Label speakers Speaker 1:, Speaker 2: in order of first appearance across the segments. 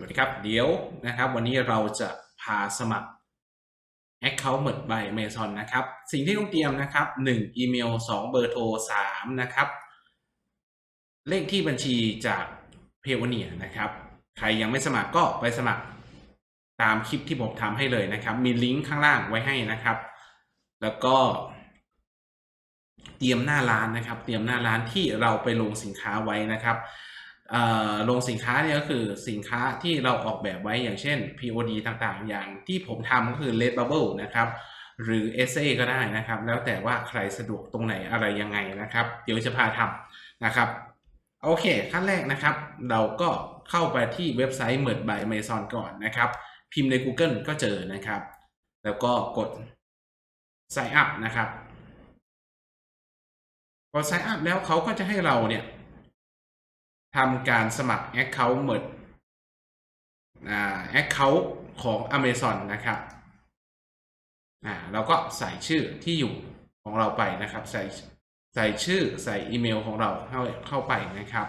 Speaker 1: สวัสดีครับ เดี๋ยวนะครับวันนี้เราจะพาสมัคร Account เหมือน by Amazon นะครับ สิ่งที่ต้องเตรียมนะครับ 1 อีเมล 2 เบอร์โทร 3 นะครับ เลขที่บัญชีจากเพวเนียนะครับ ใครยังไม่สมัครก็ไปสมัครตามคลิปที่ผมทำให้เลยนะครับ มีลิงก์ข้างล่างไว้ให้นะครับ แล้วก็ เตรียมหน้าร้านนะครับ เตรียมหน้าร้านที่เราไปลงสินค้าไว้นะครับ ลงสินค้าเนี่ยก็คือสินค้าที่เราออกแบบไว้อย่างเช่น POD ต่างๆ อย่างที่ผมทำก็คือ Red Bubble นะครับหรือ Essay ก็ได้นะครับ แล้วแต่ว่าใครสะดวกตรงไหนอะไรยังไงนะครับ เดี๋ยวจะพาทำนะครับโอเค ขั้นแรกนะครับ เราก็เข้าไปที่เว็บไซต์เหมือน by Amazon ก่อนนะครับ พิมพ์ใน Google ก็เจอนะครับ แล้วก็กด sign up นะครับ พอ sign up แล้วเขาก็จะให้เราเนี่ย ทำการสมัคร Account เหมือนอ่า Account ของ Amazon นะครับอ่าเราก็ใส่ชื่อที่อยู่ของเราไปนะครับ ใส่ใส่ชื่อใส่อีเมลของเราเข้าเข้าไปนะครับ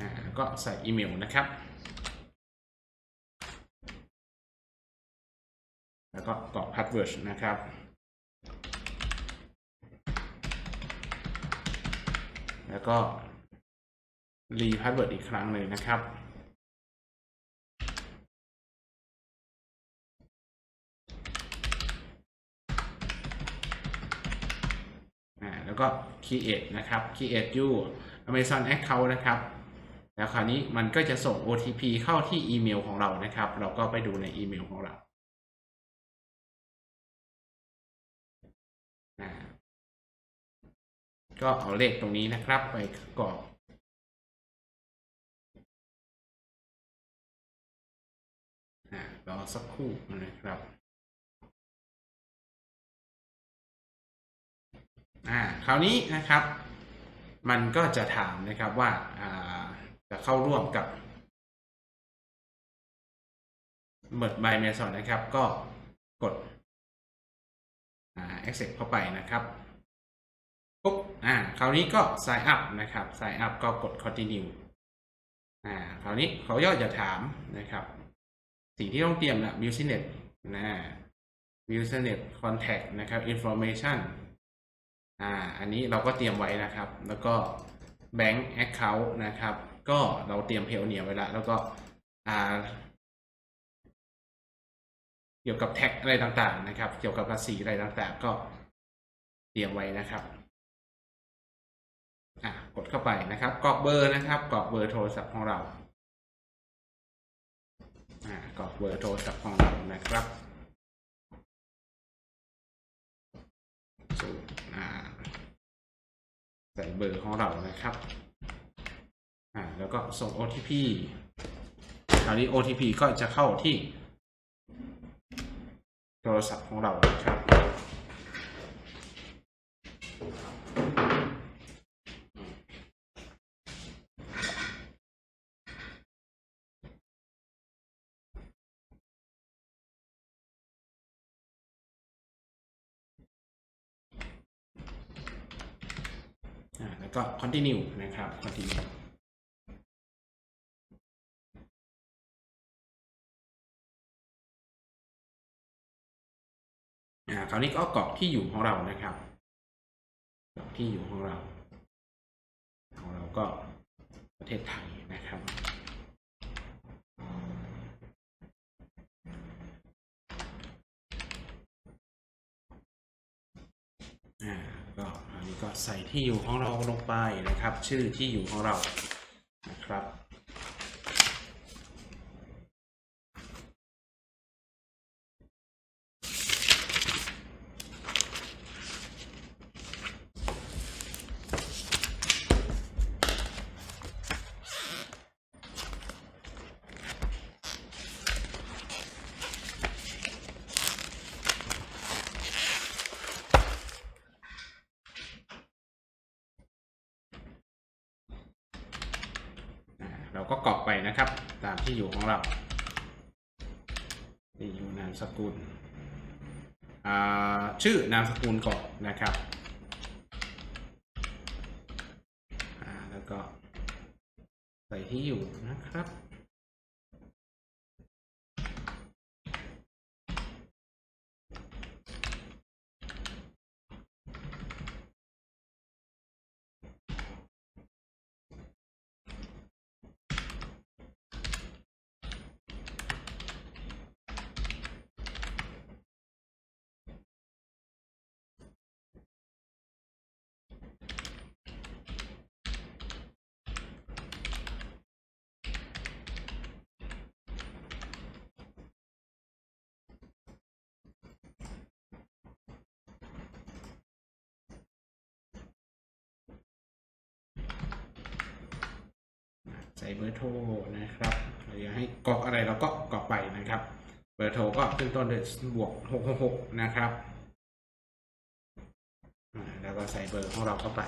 Speaker 1: อ่า ก็ใส่อีเมลนะครับ แล้วก็กรอกพาสเวิร์ดนะครับแล้วก็รีพาสเวิร์ดอีกครั้งเลยนะครับ แล้วก็ create นะครับ create you Amazon account นะครับ แล้วคราวนี้มันก็จะส่ง OTP เข้าที่อีเมลของเรานะครับ เราก็ไปดูในอีเมลของเราก็เอาเลขตรงนี้นะครับ ไปกรอกรอสักครู่นะครับอ่าคราวนี้นะครับ มันก็จะถามนะครับว่าอ่า จะเข้าร่วมกับเมิร์ด by Amazon นะครับ ก็กดอ่า accept เข้าไปนะครับปุ๊บอ่าคราวนี้ก็ sign up นะครับ sign up ก็กด continue อ่าคราวนี้เขาย่อจะถามนะครับ สิ่งที่ต้องเตรียมนะ business นะ business contact นะครับ information อ่าอันนี้เราก็เตรียมไว้นะครับ แล้วก็ bank account นะครับ ก็เราเตรียมเพลเนียไว้แล้วแล้วก็อ่าเกี่ยวกับแท็กอะไรต่างๆนะครับ เกี่ยวกับภาษีอะไรต่างๆ ก็เตรียมไว้นะครับอ่ากดเข้าไปนะครับกรอกเบอร์นะครับกรอกเบอร์โทรศัพท์ของเราอ่ากรอกเบอร์โทรศัพท์ของเรานะครับศูอ่าใส่เบอร์ของเรานะครับ อ่าแล้วก็ส่ง OTP คราวนี้ OTP ก็จะเข้าที่โทรศัพท์ของเราครับแล้วก็ continue นะครับ continue คราวนี้ก็กรอกที่อยู่ของเรานะครับกรอกที่อยู่ของเรา ของเราก็ประเทศไทยนะครับอ่าก็อันนี้ก็ใส่ที่อยู่ของเราลงไปนะครับ ชื่อที่อยู่ของเรานะครับ นะครับ ตามที่อยู่ของเรานี่อยู่นามสกุลชื่อนามสกุลก่อนนะครับแล้วก็ใส่ที่อยู่นะครับ ใส่เบอร์โทรนะครับอยากให้กรอกอะไรเราก็กรอกไปนะครับ เบอร์โทรก็ขึ้นต้นด้วยบวกหกหกนะครับแล้วก็ใส่เบอร์ของเราเข้าไป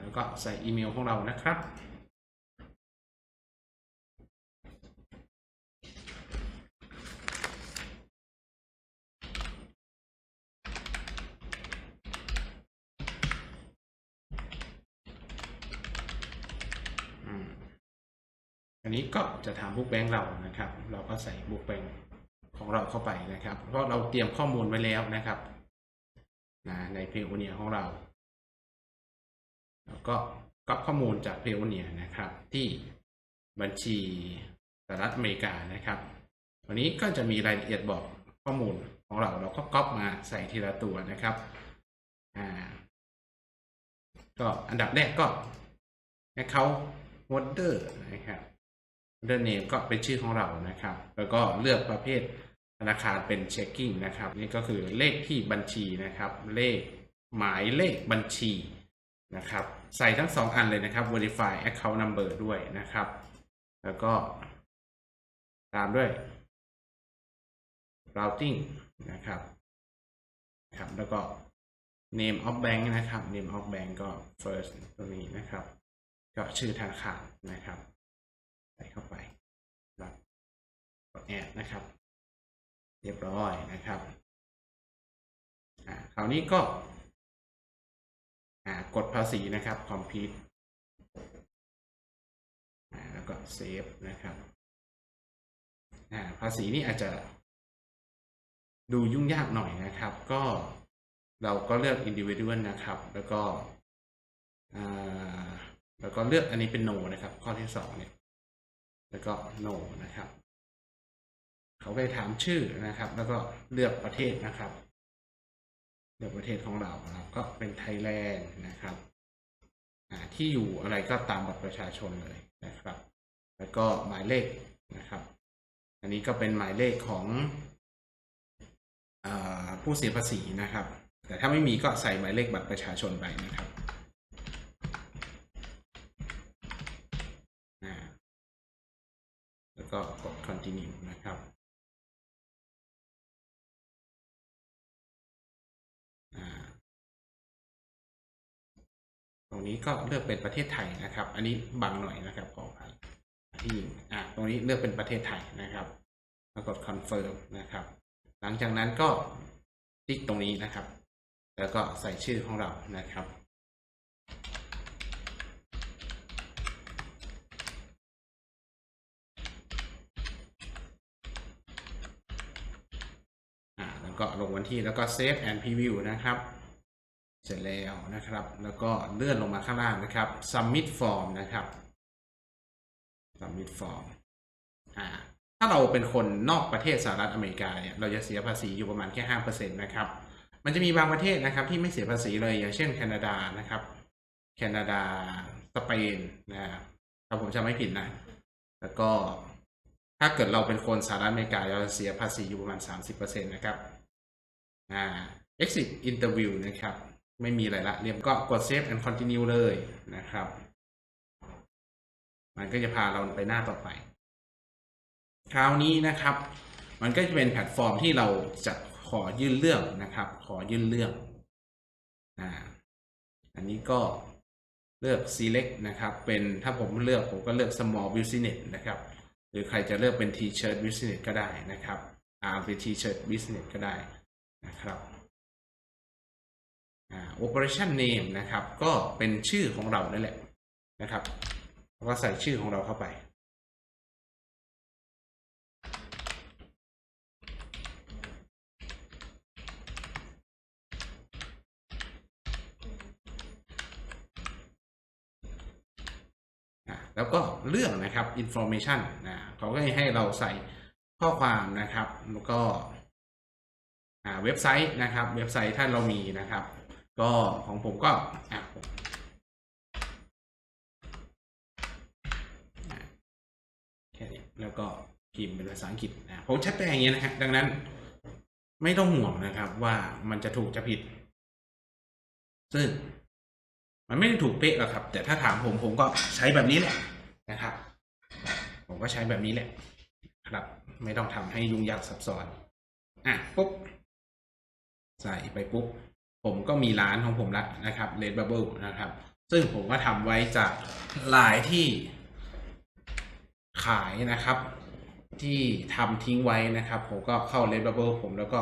Speaker 1: แล้วก็ใส่อีเมลของเรานะครับ นนี้ก็จะถามบุ๊กแบงค์เรานะครับ เราก็ใส่บุ๊กแบงค์ของเราเข้าไปนะครับ เพราะเราเตรียมข้อมูลไว้แล้วนะครับนะในเพลโอเนียของเรา แล้วก็ก๊อปข้อมูลจากเพลโอเนียนะครับ ที่บัญชีสหรัฐอเมริกานะครับวันนี้ก็จะมีรายละเอียดบอกข้อมูลของเรา เราก็ก๊อปมาใส่ทีละตัวนะครับอ่าก็อันดับแรกก็ account holder นะครับ holder name ก็เป็นชื่อของเรานะครับ แล้วก็เลือกประเภทธนาคารเป็น checking นะครับ นี่ก็คือเลขที่บัญชีนะครับ เลขหมายเลขบัญชีนะครับ ใส่ทั้งสองอันเลยนะครับ verify account number ด้วยนะครับ แล้วก็ ตามด้วย routing นะครับครับ แล้วก็ name of bank นะครับ name of bank ก็ first ตัวนี้นะครับ ก็ชื่อธนาคารนะครับ ใส่เข้าไปครับกดแอดนะครับ เรียบร้อยนะครับอ่าคราวนี้ก็อ่ากดภาษีนะครับ complete อ่าแล้วก็ save นะครับอ่าภาษีนี่อาจจะดูยุ่งยากหน่อยนะครับ ก็เราก็เลือก individual นะครับ แล้วก็แล้วก็เลือกอันนี้เป็น no นะครับ ข้อที่สองเนี่ย แล้วก็ no นะครับ เขาไปถามชื่อนะครับ แล้วก็เลือกประเทศนะครับ เลือกประเทศของเราเราก็เป็นไทยแลนด์นะครับที่อยู่อะไรก็ตามบัตรประชาชนเลยนะครับ แล้วก็หมายเลขนะครับ อันนี้ก็เป็นหมายเลขของอผู้เสียภาษีนะครับ แต่ถ้าไม่มีก็ใส่หมายเลขบัตรประชาชนไปนะครับ อ่า แล้วก็กด continue นะครับตรงนี้ก็เลือกเป็นประเทศไทยนะครับ อันนี้บังหน่อยนะครับขออภัยที่อ่าตรงนี้เลือกเป็นประเทศไทยนะครับ แล้วกด confirm นะครับ หลังจากนั้นก็ติ๊กตรงนี้นะครับ แล้วก็ใส่ชื่อของเรานะครับ อ่าแล้ว ก็ลงวันที่แล้วก็ save and preview นะครับ เสร็จแล้วนะครับ แล้วก็เลื่อนลงมาข้างล่างนะครับ submit form นะครับ submit form อ่าถ้าเราเป็นคนนอกประเทศสหรัฐอเมริกาเนี่ยเราจะเสียภาษีอยู่ประมาณแค่ห้าเปอร์เซ็นต์นะครับ มันจะมีบางประเทศนะครับที่ไม่เสียภาษีเลยอย่างเช่นแคนาดานะครับ แคนาดาสเปนนะครับถ้าผมจำไม่ผิดนะ แล้วก็ถ้าเกิดเราเป็นคนสหรัฐอเมริกาเราจะเสียภาษีอยู่ประมาณ 30%นะครับ อ่า exit interview นะครับ ไม่มีอะไรละเรียบก็กด save and continue เลยนะครับ มันก็จะพาเราไปหน้าต่อไป คราวนี้นะครับ มันก็จะเป็นแพลตฟอร์มที่เราจะขอยื่นเรื่องนะครับ ขอยื่นเรื่องอ่าอันนี้ก็เลือก select นะครับ เป็นถ้าผมเลือกผมก็เลือก small business นะครับ หรือใครจะเลือกเป็น t-shirt business ก็ได้นะครับ อ่าเป็น t-shirt business ก็ได้ นะครับอ่า operation name นะครับ ก็เป็นชื่อของเรานั่นแหละนะครับแล้วก็ใส่ชื่อของเราเข้าไปอะแล้วก็เรื่องนะครับ information นะเขาก็ให้เราใส่ข้อความนะครับ แล้วก็ เว็บไซต์นะครับ เว็บไซต์ถ้าเรามีนะครับ ก็ของผมก็แค่นี้แล้วก็พิมพ์เป็นภาษาอังกฤษนะผมใช้แปลอย่างนี้ยนะฮะดังนั้นไม่ต้องห่วงนะครับว่ามันจะถูกจะผิด ซึ่ง มันไม่ได้ถูกเป๊ะหรอกครับ แต่ถ้าถามผมผมก็ใช้แบบนี้แหละนะครับ ผมก็ใช้แบบนี้แหละ ครับ ไม่ต้องทำให้ยุ่งยากซับซ้อน อะปุ๊บ ใส่ไปปุ๊บ ผมก็มีร้านของผมละนะครับ Red Bubble นะครับ ซึ่งผมก็ทำไว้จากลายที่ขายนะครับ ที่ทำทิ้งไว้นะครับ ผมก็เข้า Red Bubble ผมแล้วก็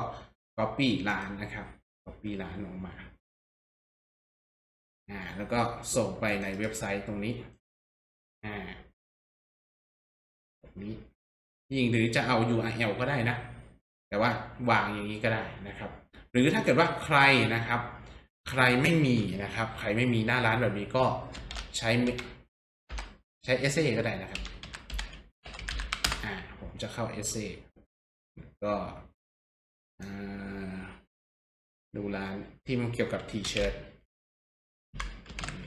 Speaker 1: Copy ร้านนะครับ Copy ร้านออกมาอ่าแล้วก็ส่งไปในเว็บไซต์ตรงนี้อ่าแบบนี้ยิงหรือจะเอา URL ก็ได้นะ แต่ว่าวางอย่างนี้ก็ได้นะครับ หรือถ้าเกิดว่าใครนะครับ ใครไม่มีนะครับ ใครไม่มีหน้าร้านแบบนี้ก็ใช้ใช้ SA ก็ได้นะครับ อ่า ผมจะเข้า SA ก็ดูร้านที่มันเกี่ยวกับทีเชิร์ต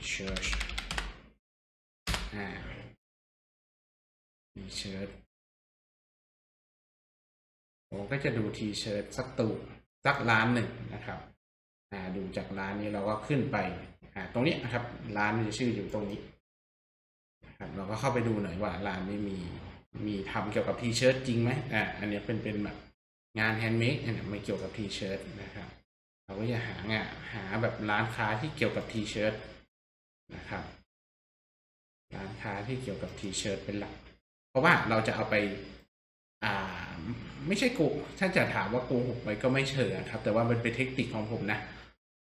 Speaker 1: T-shirt อ่า T-shirt ผมก็จะดู T-shirt สักตู สักร้านหนึ่งนะครับดูจากร้านนี้เราก็ขึ้นไปตรงนี้นะครับร้านมันจะชื่ออยู่ตรงนี้ครับเราก็เข้าไปดูหน่อยว่าร้านนี้มีมีทำเกี่ยวกับทีเชิร์ตจริงไหมอ่าอันนี้เป็นเป็นแบบงานแฮนด์เมดเนี่ยไม่เกี่ยวกับทีเชิร์ตนะครับ เราก็จะหางานหาแบบร้านค้าที่เกี่ยวกับทีเชิร์ตนะครับ ร้านค้าที่เกี่ยวกับทีเชิร์ตเป็นหลัก เพราะว่าเราจะเอาไป ไม่ใช่โกถ้าจะถามว่าโกหกไปก็ไม่เชิงครับ แต่ว่ามันเป็นเทคนิคของผมนะ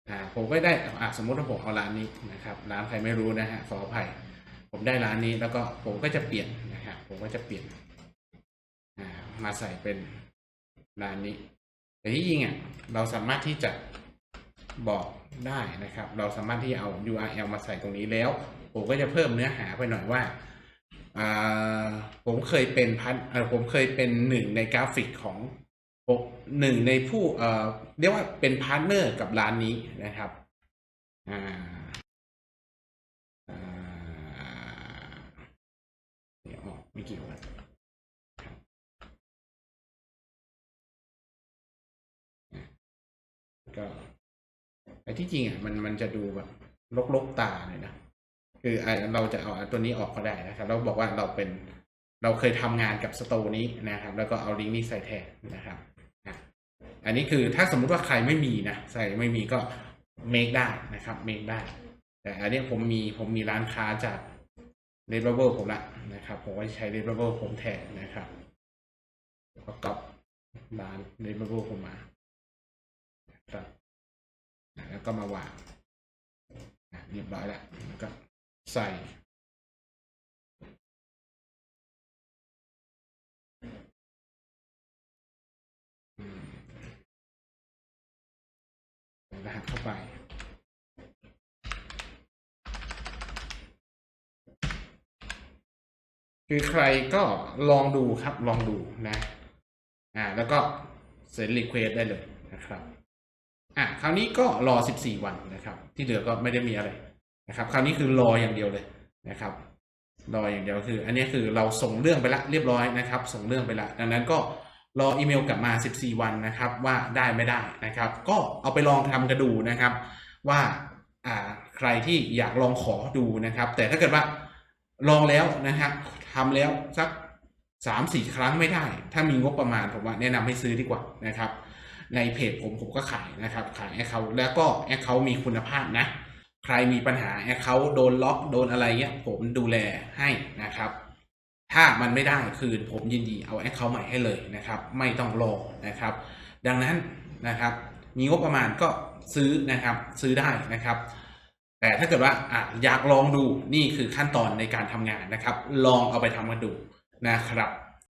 Speaker 1: อ่าผมก็ได้อ่าสมมติว่าผมเอาร้านนี้นะครับ ร้านใครไม่รู้นะฮะขออภัย ผมได้ร้านนี้แล้วก็ผมก็จะเปลี่ยนนะครับผมก็จะเปลี่ยนอ่ามาใส่เป็นร้านนี้ แต่ที่จริงอะเราสามารถที่จะบอกได้นะครับ เราสามารถที่จะเอา URL มาใส่ตรงนี้แล้ว ผมก็จะเพิ่มเนื้อหาไปหน่อยว่า ผมเคยเป็นพันเอ่อผมเคยเป็นหนึ่งในกราฟิกของหนึ่งในผู้เอ่อเรียกว่าเป็นพาร์ทเนอร์กับร้านนี้นะครับอ่าอ่าเดี๋ยวออกไม่เกี่ยวกันก็ไอ้ที่จริงอะมันมันจะดูแบบลกๆตาเลยนะ คือเราจะเอาตัวนี้ออกก็ได้นะครับเราบอกว่าเราเป็นเราเคยทำงานกับสโตนี้นะครับ แล้วก็เอาลิงก์นี้ใส่แทนนะครับอันนี้คือถ้าสมมุติว่าใครไม่มีนะใส่ไม่มีก็ make ได้นะครับ make ได้ แต่อันนี้ผมมีผมมีร้านค้าจาก Red Bubble ผมละนะครับ ผมก็ใช้ Red Bubble ผมแทนนะครับแล้วก็ก๊อปร้าน Red Bubble ผมมาครับแล้วก็มาวางเรียบร้อยแล้วแล้วก็ ใส่รหัสเข้าไป คือใครก็ลองดูครับลองดูนะ อ่า แล้วก็เซ็นรีเควสได้เลยนะครับ อะคราวนี้ก็รอ 14 วันนะครับ ที่เหลือก็ไม่ได้มีอะไร นะครับ คราวนี้คือรออย่างเดียวเลยนะครับรออย่างเดียวคือ อันนี้คือเราส่งเรื่องไปละเรียบร้อยนะครับ ส่งเรื่องไปละดังนั้นก็รออีเมลกลับมา 14 วันนะครับ ว่าได้ไม่ได้นะครับ ก็เอาไปลองทำกันดูนะครับ ว่าอ่าใครที่อยากลองขอดูนะครับ แต่ถ้าเกิดว่าลองแล้วนะครับทำแล้วสักสามสี่ครั้งไม่ได้ ถ้ามีงบประมาณผมว่าแนะนำให้ซื้อดีกว่านะครับ ในเพจผมผมก็ขายนะครับ ขายแอคเคาแล้วก็แอคเคามีคุณภาพนะ ใครมีปัญหาแอคเคาท์โดนล็อกโดนอะไรเงี้ยผมดูแลให้นะครับ ถ้ามันไม่ได้คือผมยินดีเอาแอคเคาท์ใหม่ให้เลยนะครับ ไม่ต้องรอนะครับ ดังนั้นนะครับมีงบประมาณก็ซื้อนะครับซื้อได้นะครับ แต่ถ้าเกิดว่าออยากลองดูนี่คือขั้นตอนในการทำงานนะครับ ลองเอาไปทำกันดูนะครับ